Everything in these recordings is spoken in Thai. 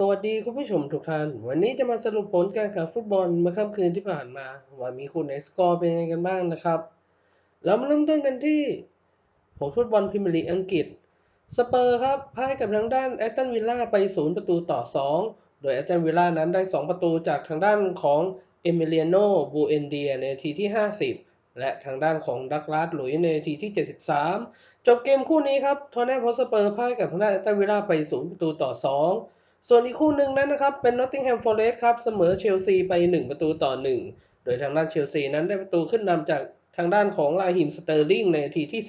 สวัสดีคุณผู้ชมทุกท่าน วันนี้จะมาสรุปผลการแข่งฟุตบอลเมื่อค่ำคืนที่ผ่านมา ว่ามีคู่ไหนสกอร์เป็นยังไงกันบ้างนะครับ เรามาเริ่มต้นกันที่ผลฟุตบอลพรีเมียร์ลีกอังกฤษ สเปอร์ครับพ่ายกับทางด้านแอตตันวิลล่าไป 0 ประตูต่อ 2 โดยแอตตันวิลล่านั้นได้ 2 ประตูจากทางด้านของเอมิเลียโนบูเอนเดียในนาทีที่ 50 และทางด้านของดักลาสหลุยในนาทีที่ 73 จบเกมคู่นี้ครับทอนแนมฮอสเปอร์พ่ายกับทางด้านแอตตันวิลล่าไป 0 ประตูต่อ 2 ส่วนอีกคู่หนึ่งนั้นนะครับ เป็นนอตติงแฮมฟอร์เรสต์ครับ เสมอเชลซีไป 1 ประตูต่อ 1 โดยทางด้านเชลซีนั้นได้ประตูขึ้นนำจากทางด้านของลาฮิมสเตอร์ลิงในนาทีที่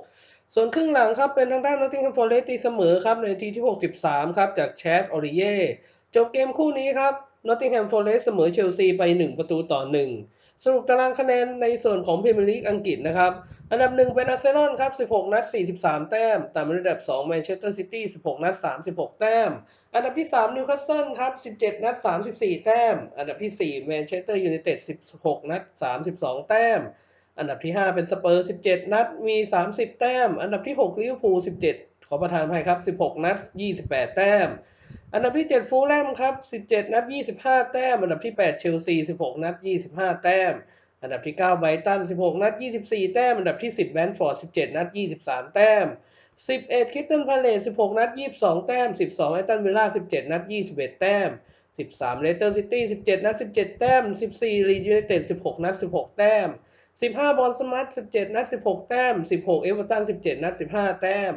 16 ส่วนครึ่งหลังครับ เป็นทางด้านนอตติงแฮมฟอร์เรสต์ตีเสมอครับในนาทีที่ 63 ครับ จากแชดออริเย่จบเกมคู่นี้ครับ นอตติงแฮมฟอเรสเสมอเชลซีไป 1 ประตูต่อ 1 สรุปตารางคะแนนในส่วนของพรีเมียร์ลีกอังกฤษนะครับ อันดับหนึ่งเป็นอาร์เซนอลครับ 16 นัด 43 แต้ม ตามด้วยอันดับ 2 แมนเชสเตอร์ซิตี้ 16 นัด 36 แต้ม อันดับที่ 3 นิวคาสเซิลครับ 17 นัด 34 แต้ม อันดับที่ 4 แมนเชสเตอร์ยูไนเต็ด 16 นัด 32 แต้มอันดับที่ 5 เป็นสเปอร์ 17 นัด มี 30 แต้ม อันดับที่ 6 ลิเวอร์พูล 17 ขอประทานภัยครับ 16 นัด 28 แต้ม อันดับที่ 7 ฟูลแลมครับ 17 นัด 25 แต้ม อันดับที่ 8 เชลซี 16 นัด 25 แต้ม อันดับที่ 9 ไบรตัน 16 นัด 24 แต้ม อันดับที่ 10แบนฟอร์ด 17 นัด 23 แต้ม 11 คิตตันพาเลส16 นัด 22 แต้ม 12 ไอตันวิลล่า 17 นัด 21 แต้ม 13 เลสเตอร์ซิตี้ 17 นัด 17 แต้ม 14 ลีดยูไนเต็ด 16 นัด 16 แต้ม 15 บอลสมัต17 นัด 16 แต้ม 16 เอเวอร์ตัน 17 นัด 15 แต้ม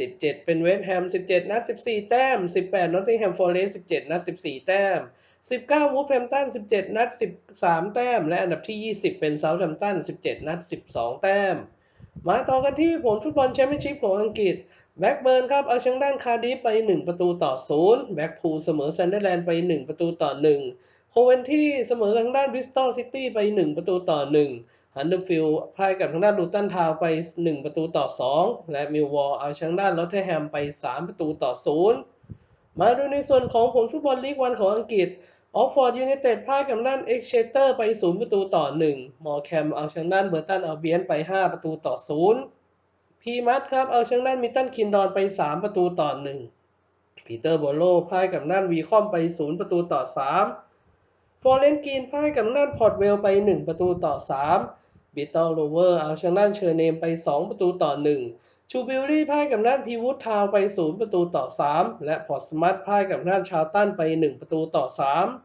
17 เป็นเวสต์แฮม 17 นัด 14 แต้ม 18 นอตติงแฮมฟอร์เรสต์17 นัด 14 แต้ม 19 วูฟแฮมตัน 17 นัด 13 แต้ม และอันดับที่ 20 เป็นเซาท์แฮมตัน 17 นัด 12 แต้ม มาต่อกันที่ผลฟุตบอลแชมเปี้ยนชิพของอังกฤษแบ็กเบิร์นครับ เอาชนะด้านคาร์ดิฟไป 1 ประตูต่อ 0 แบ็กพูลเสมอซันเดอร์แลนด์ไป 1 ประตูต่อ 1 โคเวนที่เสมอทางด้านบริสตอลซิตี้ไป 1 ประตูต่อ 1 ฮันเดอร์ฟิลด์พ่ายกับทางด้านลูตันทาวน์ไป 1 ประตูต่อ 2 และมิลวอลเอาชนะด้านลอตเทแฮมไป 3 ประตูต่อ 0 มาดูในส่วนของผลฟุตบอลลีกวันของอังกฤษออกฟอร์ดยูไนเต็ดพ่ายกับด้านเอ็กเชเตอร์ไป 0 ประตูต่อ 1 มอร์แคมเอาชนะด้านเบอร์ตันเอาเบียนไป 5 ประตูต่อ 0 พีมัตครับเอาชนะด้านมิตตันคินดอนไป 3 ประตูต่อ 1 ปีเตอร์โบโลพ่ายกับด้านวีคอมไป 0 ประตูต่อ 3 ฟอร์เรนกีนพ่ายกับด้านพอร์ตเวลไป 1 ประตูต่อ 3 บิตเตอร์โรเวอร์เอาชนะด้านเชอร์เนมไป 2 ประตูต่อ 1 ชูบิลลี่พ่ายกับด้านพีวูดทาวไป 0 ประตูต่อ 3 และพอร์ตสมัตพ่ายกับด้านชาวตันไป 1 ประตูต่อ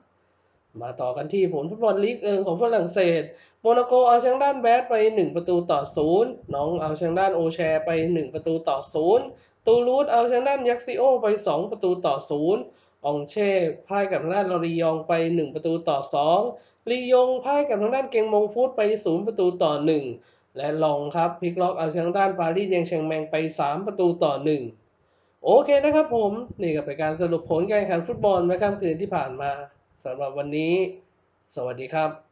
3 มาต่อกันที่ผลฟุตบอลลีกเอิงของฝรั่งเศส โมนาโกเอาชนะด้านแบดไป 1 ประตูต่อ 0 น้องเอาชนะด้านโอแชร์ไป 1 ประตูต่อ 0 ตูรูดเอาชนะด้านยักซิโอไป 2 ประตูต่อ 0 อองเช่พ่ายกับทางด้านลอรียองไป 1 ประตูต่อ 2 ลียงพ่ายกับทางด้านเกงมงฟูดไป 0 ประตูต่อ 1 และลองครับพลิกล็อกเอาชนะด้านปารีสแยงเชียงแมงไป 3 ประตูต่อ 1 โอเคนะครับผม นี่ก็เป็นการสรุปผลการแข่งขันฟุตบอลเมื่อค่ำคืนที่ผ่านมาสำหรับวันนี้ สวัสดีครับ